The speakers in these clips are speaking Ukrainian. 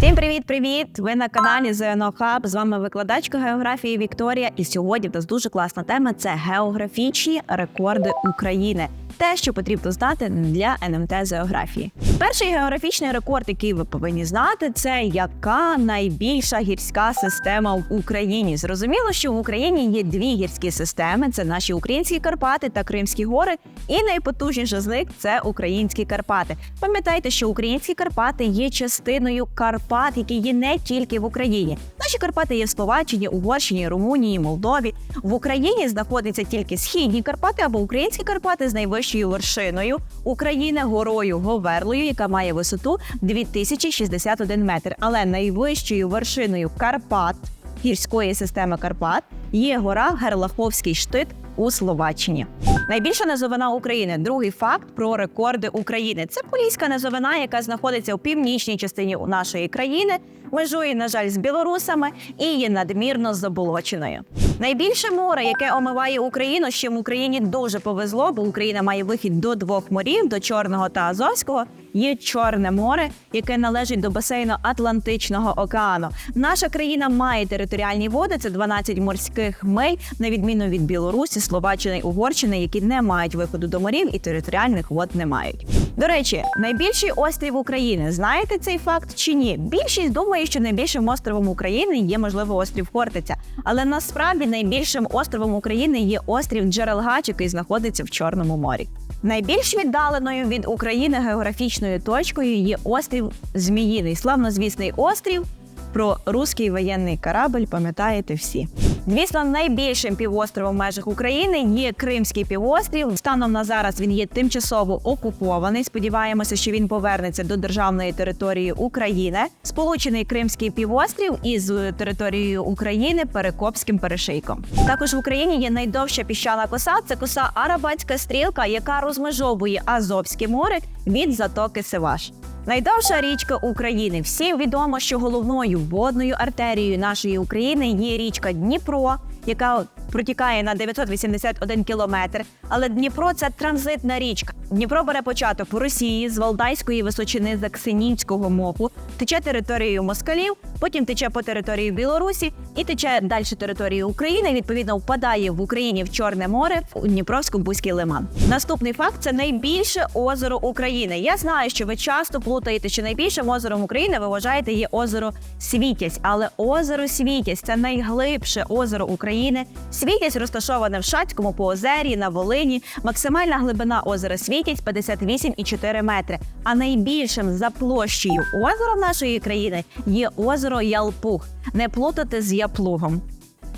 Всім привіт-привіт! Ви на каналі Хаб. З вами викладачка географії Вікторія. І сьогодні в нас дуже класна тема це географічні рекорди України. Те, що потрібно знати для НМТ з географії. Перший географічний рекорд, який ви повинні знати, це яка найбільша гірська система в Україні. Зрозуміло, що в Україні є дві гірські системи: це наші українські Карпати та Кримські гори. І найпотужніша з них це українські Карпати. Пам'ятайте, що українські Карпати є частиною Карпат, які є не тільки в Україні. Наші Карпати є в Словаччині, Угорщині, Румунії, Молдові. В Україні знаходяться тільки східні Карпати або українські Карпати з найвищою вершиною України горою Говерлою, яка має висоту 2061 метр. Але найвищою вершиною Карпат гірської системи Карпат є гора Герлаховський штит у Словаччині. Найбільша низовина України. Другий факт про рекорди України. Це Поліська низовина, яка знаходиться у північній частині нашої країни, межує, на жаль, з білорусами і є надмірно заболоченою. Найбільше море, яке омиває Україну, з чим Україні дуже повезло, бо Україна має вихід до двох морів до Чорного та Азовського. Є Чорне море, яке належить до басейну Атлантичного океану. Наша країна має територіальні води. Це 12 морських миль, на відміну від Білорусі, Словаччини і Угорщини, які не мають виходу до морів і територіальних вод не мають. До речі, найбільший острів України. Знаєте цей факт чи ні? Більшість думає, що найбільшим островом України є можливо острів Хортиця, але насправді найбільшим островом України є острів Джерелгач, який знаходиться в Чорному морі. Найбільш віддаленою від України географічною точкою є острів Зміїний, славнозвісний острів. Про руський воєнний корабль пам'ятаєте всі. Звісно, найбільшим півостровом в межах України є Кримський півострів. Станом на зараз він є тимчасово окупований. Сподіваємося, що він повернеться до державної території України. Сполучений Кримський півострів із територією України Перекопським перешийком. Також в Україні є найдовша піщана коса. Це коса Арабатська стрілка, яка розмежовує Азовське море від затоки Севаш. Найдовша річка України. Всім відомо, що головною водною артерією нашої України є річка Дніпро, яка протікає на 981 кілометр. Але Дніпро це транзитна річка. Дніпро бере початок в Росії з Валдайської височини Заксинінського мопу, тече територією москалів, потім тече по території Білорусі і тече далі територією України. Відповідно, впадає в Україні в Чорне море в Дніпровсько-Бузький лиман. Наступний факт це найбільше озеро України. Я знаю, що ви часто плутаєте, що найбільшим озером України ви вважаєте є озеро Світязь, але озеро Світязь це найглибше озеро України. Світязь розташоване в Шацькому поозері на Волині. Максимальна глибина озера Світязь 58,4 метри. А найбільшим за площею озером нашої країни є озеро Ялпух. Не плутати з Яплугом.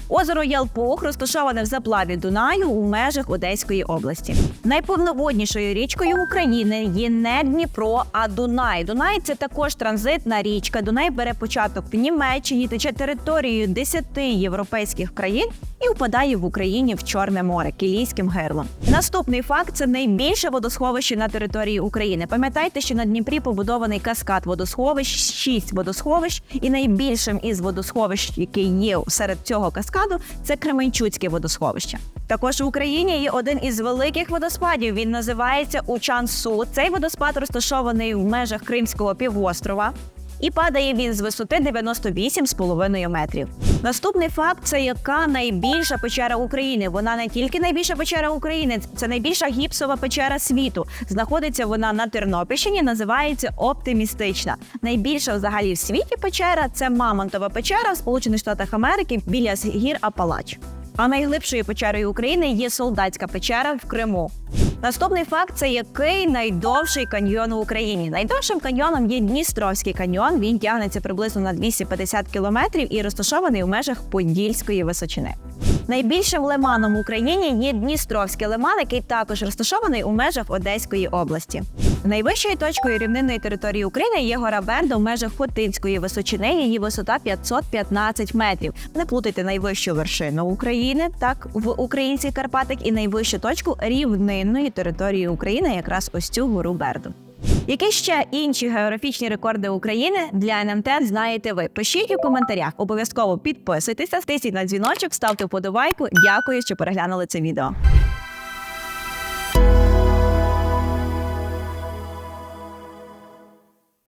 Озеро Ялпух розташоване в заплаві Дунаю у межах Одеської області. Найповноводнішою річкою України є не Дніпро, а Дунай. Дунай це також транзитна річка. Дунай бере початок в Німеччині, тече територією 10 європейських країн і впадає в Україні в Чорне море Кілійським гирлом. Наступний факт це найбільше водосховище на території України. Пам'ятайте, що на Дніпрі побудований каскад водосховищ, шість водосховищ, і найбільшим із водосховищ, який є серед цього каскаду, це Кременчуцьке водосховище. Також в Україні є один із великих водоспадів. Він називається Учан-Су. Цей водоспад розташований в межах Кримського півострова. І падає він з висоти 98,5 метрів. Наступний факт це яка найбільша печера України. Вона не тільки найбільша печера України, це найбільша гіпсова печера світу. Знаходиться вона на Тернопільщині, називається оптимістична. Найбільша взагалі в світі печера це Мамонтова печера в Сполучених Штатах Америки біля гір Апалач. А найглибшою печерою України є солдатська печера в Криму. Наступний факт це який найдовший каньйон в Україні. Найдовшим каньйоном є Дністровський каньйон. Він тягнеться приблизно на 250 кілометрів і розташований у межах Подільської височини. Найбільшим лиманом в Україні є Дністровський лиман, який також розташований у межах Одеської області. Найвищою точкою рівнинної території України є гора Берда в межах Хотинської височини. Її висота 515 метрів. Не плутайте найвищу вершину України, так в український Карпатик, і найвищу точку рівнинної території України, якраз ось цю гору Берду. Які ще інші географічні рекорди України для НМТ знаєте ви? Пишіть у коментарях. Обов'язково підписуйтеся, стисніть на дзвіночок, ставте вподобайку. Дякую, що переглянули це відео.